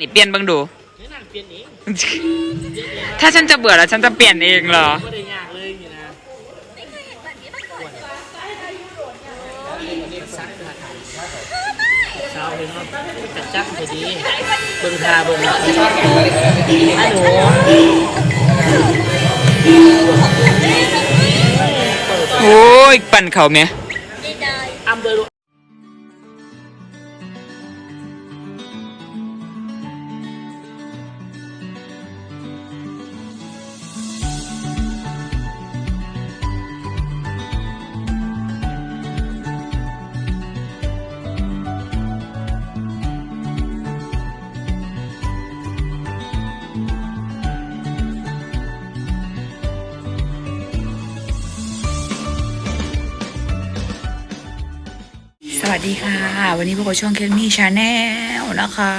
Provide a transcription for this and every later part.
นี่เปลี่ยนเบ้างดู แนะนำเปลี่ยนเองถ้าฉันจะเบื่อแล้วฉันจะเปลี่ยนเองเหรอ ไม่ได้ยากเลยนี่นะเช้าเลยเนาะจัดจักพอดีเบิ่งทาเบิ่งฮัลโหลโอ้ยปั่นเขาไหม วัสดีค่ะ วันนี้พวกเราช่องเคมีชาแนลนะคะ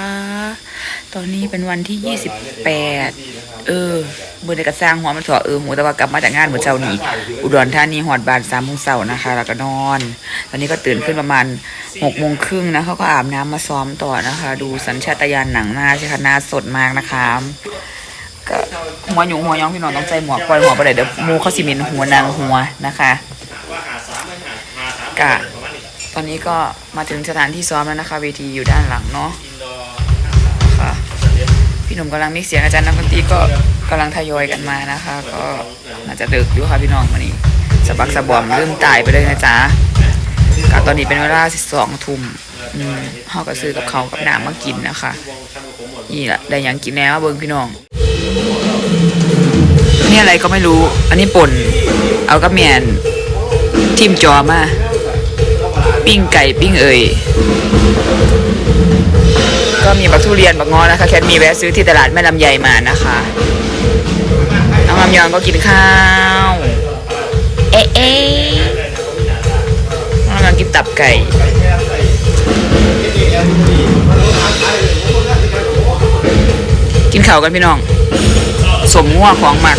ตอนนี้เป็นวันที่ 28 เออเมื่อในกระสร้างหัวมันถอเออหัวต่ว่ากลับมาจากงานเหมือนเช้านี้ อุดรธานีหอดบานสามโมงเช้านะคะ แล้วก็นอน ตอนนี้ก็ตื่นขึ้นประมาณ6โมงครึ่งนะเขาก็อาบน้ำมาซ้อมต่อนะคะ ดูสัญชาตญาณหนังหน้าใช่ค่ะหน้าสดมากนะคะก็หัวหยูหัวย้องพี่น้องต้องใจหมวกปล่อยหัวไปเลยเดี๋ยวมูเขาสิเมนหัวนางหัวนะคะกะ อนนี้ก็มาถึงสถานที่ซ้อมแล้วนะคะเวทีอยู่ด้านหลังเนาะค่ะพี่หนุ่มกำลังมิกเสียงอาจารย์นักดนตรีก็กำลังทยอยกันมานะคะ ก็น่าจะดึกอยู่ค่ะพี่น้องวันนี้สะบักสะบอมเริ่มตายไปเลยนะจ๊ะกะตอนนี้เป็นเวลาสิบสองทุ่มอืมเฮาก็ซื้อกับเขากับน้ำมากินนะคะนี่แหละได้ยังกินแล้วเบิ้งพี่น้องนี่อะไรก็ไม่รู้ อันนี้ป่น เอากับแมนทิมจอมา ปิ้งไก่ปิ้งเอ่ยก็มีบักทุเรียนบักงอนะคะแคทมีแวะซื้อที่ตลาดแม่ลำไยมานะคะน้องลำยองก็กินข้าว เอ๊ะเอ๊ะน้องลำยองกินตับไก่กินข้าวกันพี่น้อง สมงัวของหมัก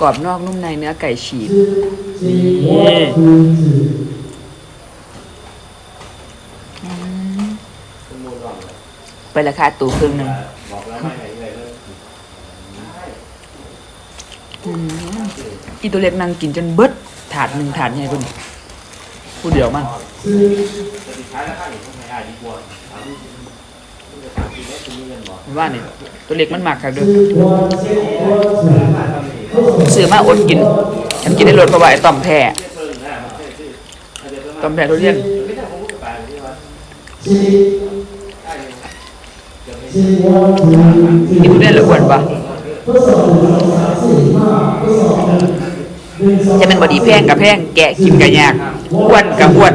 กรอบนอกนุ่มในเนื้อไก่ฉีกนี่อืมไปราคาตู่ครึ่งหนึ่งอืมอีตัวเล็กนั่งกินจนเบิดถาดหนึ่งถาดใหญ่พุ่นผู้เดียวมันว่านี่ตัวเล็กมันมากครับเด้วย ซื้อมาอดกิน ฉันกินได้รสเพราะว่าไอ้ต่อมแพ้ต่อมแพ้ทุเรียนกินทุเรียนหรืออ้วนปะจะเป็นบอดีแพงกับแพงแกะกินกับยากอ้วนกับอ้วน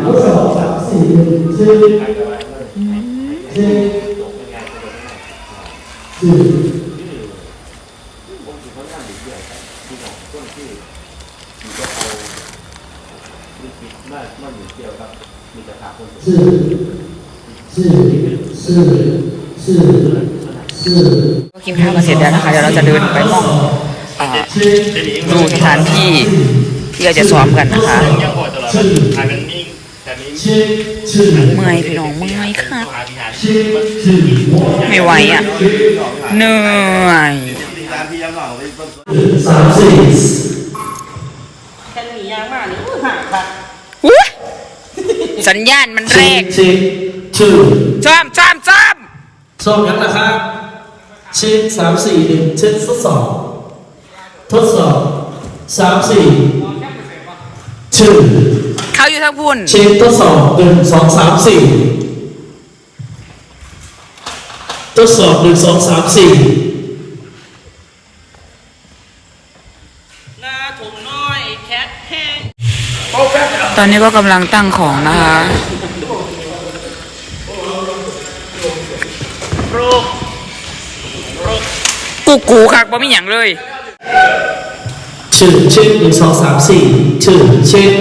ก็กินข้าวกันเสร็จแล้วนะคะเดี๋ยวเราจะเดินไปห้องอ่าดูสถานที่ที่เราจะซ้อมกันนะคะเมื่อยพี่น้องเมื่อยค่ะไม่ไหวอะเหนื่อยสามสี่แค่นี้ยางมากนี่ห่างค่ะ สัญญาณมันแรเช็งคเช็คชื่อจ้ามจ้ามจ้ามสอบยังนะครับเช็คสามสี่หนึ่งเช็คทดสอบทดสอบสามสี่ชื่อเขาอยู่ทั้งพุ่นเช็คทดสอบหนึ่งสองสามสี่ทดสอบหนึ่งสองสามสี่ อนนี้ก็กำลังตั้งของนะคะโรคกูกูคักบ่มีอย่างเลยชื่อเช็คหนึ่งสองสามสี่ชื่อเช็ค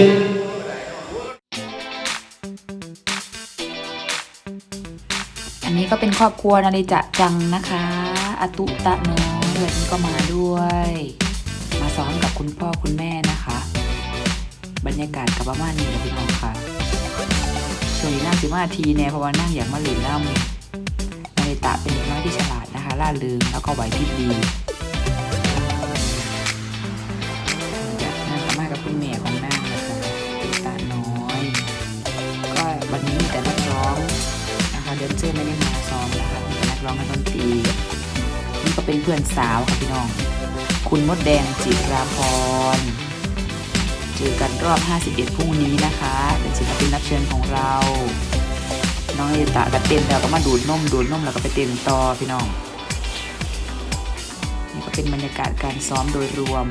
อันนี้ก็เป็นครอบครัวนาริจะจังนะคะอาตุตะน้อยวันนี้ก็มาด้วย มาซ้อมกับคุณพ่อคุณแม่นะคะ บรรยากาศกับประมาณนี้เลยพี่น้องค่ะช่วงนี้นั่งสิมาทีแน่เพราะว่านั่งอย่ากมาหลินน้ำนาริตะเป็นเด็กน้อยที่ฉลาดนะคะล่าเริงแล้วก็ไหวพริบดีอยากนั่งกับมากับคุณแม่ของนั่งนะคะตุตะน้อย ก็วันนี้มีแต่นักร้องนะคะเดนเซอร์ไม่ได้มาซ้อมนะคะมีแต่นักร้องนักดนตรีนี่ก็เป็นเพื่อนสาวค่ะพี่น้อง คุณมดแดงจิตราพร เจอกันรอบ 51 พรุ่งนี้นะคะ เป็นศิลปินรับเชิญของเรา น้องเอตะก็เต้นแล้วก็มาดูดนมดูดนมแล้วก็ไปเต้นต่อพี่น้อง นี่ก็เป็นบรรยากาศการซ้อมโดยรวม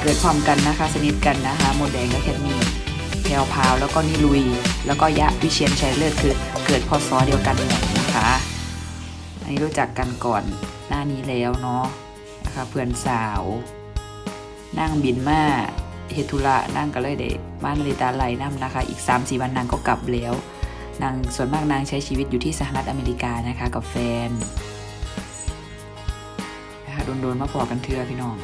เกิดความกันนะคะ สนิทกันนะคะโมดแดงและแคทมีแพรวพาวแล้วก็นิลุย แล้วก็ยะวิเชียนชัยเลิศคือเกิดพศเดียวกันหมดนะคะ อันนี้รู้จักกันก่อนหน้านี้แล้วเนาะนะคะเพื่อนสาว นั่งบินมาเฮตุระนั่งก็เลยเดบ้านนาริตาไลน้ำนะคะ อีก 3-4 วันนางก็กลับแล้ว นางส่วนมากนางใช้ชีวิตอยู่ที่สหรัฐอเมริกานะคะกับแฟนนะคะโดนๆมาพอกันเทือพี่น้อง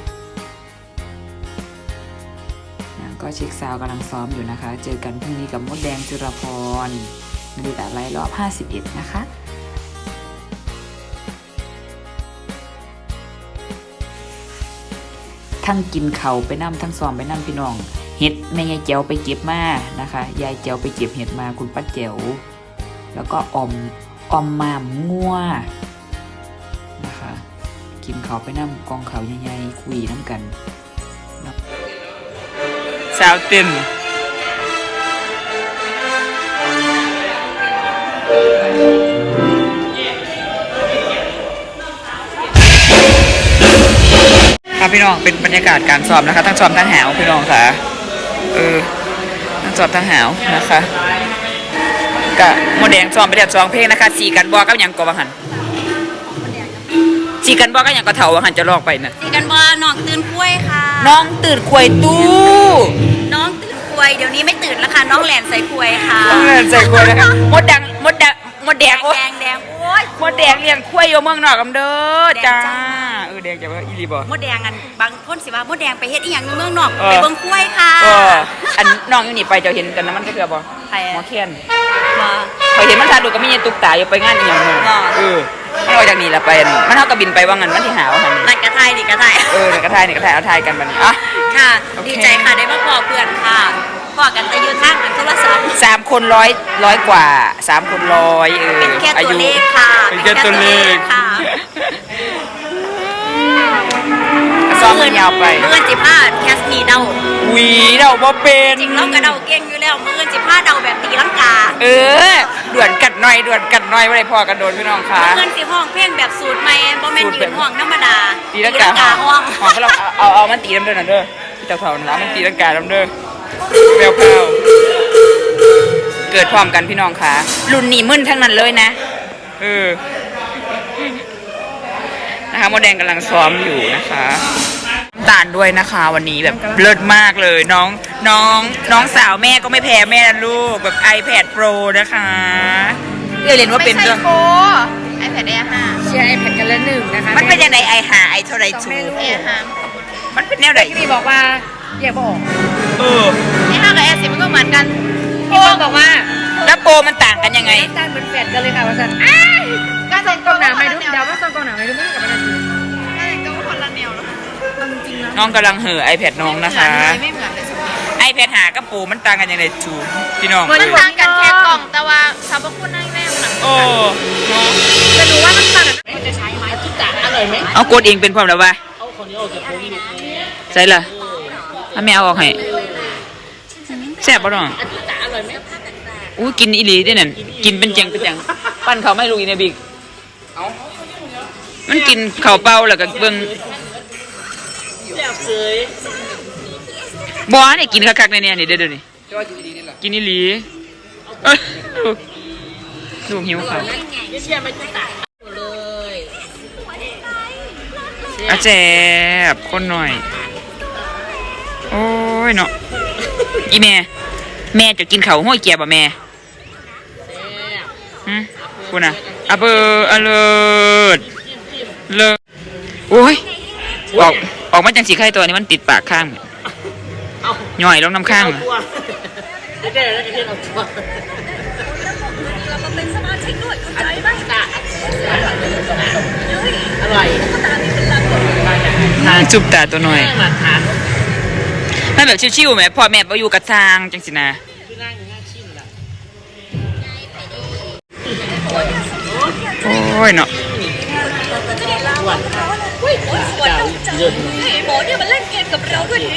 นะก็เช็คซาวกำลังซ้อมอยู่นะคะ เจอกันพรุ่งนี้กับมดแดงจุรพรนาฬิกาไลรอบ 51 นะคะ ทั้งกินเขาไปนั่ทั้งซ้อมไปนั่พี่น้องเห็ดแม่ยายเจียวไปเก็บมานะคะยายเจียวไปเก็บเห็ดมาคุณป้าเจียวแล้วก็อมอมมามงัวนะคะกินเขาไปนั่กองเขาใหญ่ๆคุยน้ำกันสาวเต็ม ครับพี่น้องเป็นบรรยากาศการสอบนะคะทั้งสอบทั้งหาวพี่น้องค่ะเออทั้งสอบทั้งหาวนะคะกะโมเดลซ้อมไปเรียบสองเพลงนะคะสีกันบอกกับหยังก็วังหันสีกันบอกกับหยังก็เถาวังหันจะลอกไปน่ะตีกันบ่น้องตื่นกล้วยค่ะ น้องตื่นควยตู้น้องตื่นกล้วยเดี๋ยวนี้ไม่ตื่นแล้วค่ะน้องแหลนใส่กล้วยค่ะต้องเล่นใส่ควยนะคะมดแดงมดแดงมดแดแดงงโอ้แดงแดงโอ้ยมดแดงเลี้ยงควยอยู่เมืองนอกกำเด้อแดงจ้าจ้าเออแดงจะว่าอีหลีบ่มดแดงอันบางคนสิว่ามดแดงไปเฮ็ดอีหยังอยู่เมืองนอกเออไปเบิ่งกล้วยค่ะเอออันน้องอยู่นี่ไปเจ้าเห็นกันนะมันก็คือบ่ใครหมออะเคียนมาเขาเห็นมันทาดูก็มีตุ๊กตาอยู่ไปงานอีหยังเนาะอ๋อเออมันออกจากนี่ละไปอันมันเฮาก็บินไปว่างั้นมันที่หาว่าหั่นนั่นกระไทยนี่กระไทยเออนี่ก็ทายนี่ก็ทายเอาทายกันบัดนี้อะค่ะโอเคดีใจค่ะได้มาพอเพื่อนค่ะพอกันแต่อยู่ทางอันโทรศัพท์สามคนร้อยร้อยกว่าสามคนร้อยเออเป็นแค่อาตัวยุเลขค่ะเป็นแค่ตัวเลขค่ะ ซ้อมมันยาวไป เมื่อนจิพาแคสนีเดาหวีเราบ่เป็นจริงเรากระเดาเก่งอยู่แล้วเมื่อนจิพาเดาแบบตีลังกา เออด่วนกัดหน่อยด่วนกัดหน่อยไม่ได้พอกันโดนพี่น้องค่ะเมื่อนสิห้องเพลงแบบสูตรใหม่บ่แม่นยืนห้องธรรมดาตีลังกาห้องห้องก็เราเอาเอาเอามันตีน้ำเด้อนะเด้อที่เจ้าเท่านั้นละมันตีลังกาน้ำเด้อแววเปล่าเกิดพร้อมกันพี่น้องค่ะรุ่นนี้มึนทั้งนั้นเลยนะเออนะคะโมดแดงกำลังซ้อมอยู่นะคะน้ำ ตาลด้วยนะคะ วันนี้แบบเลิศมากเลยน้องน้องน้องสาวแม่ก็ไม่แพ้แม่นะลูกแบบ iPad Pro นะคะเรียกเรียนว่าไม่เป็นใช่เรื่องโปไอแพดแอร์ห้าเชียร์ไอแพดกันละหนึ่งนะคะมันเป็นยังไงไอหาไอเท่าไรชูแอร์ห้ามันเป็นแนวไหนที่มีบอกว่าอย่าบอกเออไอห้ากับแอร์สิมันก็เหมือนกันมีคนบอกว่าแล้วโปรมันต่างกันยังไงน้ำตาลเหมือนแฟดกันเลยค่ะว่าสันก็แต่งกองหนาไม่รู้เดาว่าซองกองหนาไม่รู้ไม่รู้กับมันอะไร นะน้องกำลังเห่อ iPad น้องนะคะ ไม่เหมือนเลยสัก iPad หากับโปรมันต่างกันยังไงชูพี่น้อง มันต่างกันแค่กล่องแต่ว่าสรรพคุณนั่งแน่หนังโอ้เนาะแต่หนูว่าน้ำตาลมันจะใช้ไหมจุ๊จ๋าอร่อยไหมเอากดเองเป็นความแล้ววะเอาคนนี้ออกจากโควิดเนี่ยใช่ล่ะถ้าแม่เอาออกให้แซ่บป่ะน้องจุ๊จ๋าอร่อยไหมอู้กินอีหลีด้วยนั่นกินเป็นแจงเป็นแจงปั้นเขาวไม่รู้อีเนี่ยบิ๊กมันกินข้าวเปล่าแล้วก็เบิ่ง แซ่บเลยบ่เนี่ยกินคักๆในเนี่ยนี่เด้อเดี๋ยวนี้กินอีหลีเอ้ยลูกหิวข้าวเชียร์ไม่จุ๊จ๋าเลยอาแจบคนหน่อย โอ้ยเนาะอีแม่ แม่จะกินเขาวห้อยแก่บ่แม่หึคุณน่ะอะเบอร์อะเลิศเลิศโอ้ย ออกออกมาจังสีไข่ตัวนี้มันติดปากข้างเอาย่อยลงน้ำข้าง เอาตัวไม่ได้แล้วก็เทียนเอาตัวเรามาเป็นสมาชิกด้วยเข้าใจไหมอร่อยจุบตาตัวหน่อยแม่มาทานมันแบบชิวๆไหมพ่อแม่ไปอยู่กับทางจังสินะคือนั่งอยู่หน้าชิ้นละโอ้ยเนาะอ้วนเจ้า โอ๊ยินหมอเนี่ยมันเล่นเกมกับเราด้วยดิ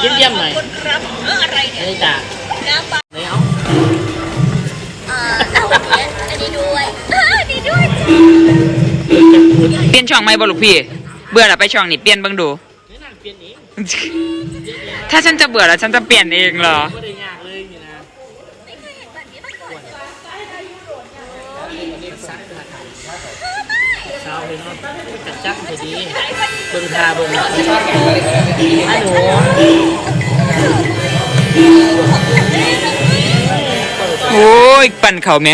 เยี่ยมเยี่ยมๆหน่อยครับเอออะไรเนี่ยไอ้จ่าน้ำปลาไหนเอาอ่าเอาอันนี้ด้วยอ่าอันนี้ด้วยจ้ะเปลี่ยนช่องไหมบ่ลูกพี่ เบื่อแล้วไปช่องนี้เปลี่ยนเบิ่งดู ไม่นั่งเปลี่ยนเองถ้าฉันจะเบื่อแล้วฉันจะเปลี่ยนเองเหรอ ไม่ได้ยากเลยนี่นะ เลยเนาะกระจับพอดีเบิ่งทาเบิ่งไอ้หนูโอ้ย ปั่นเขาไหม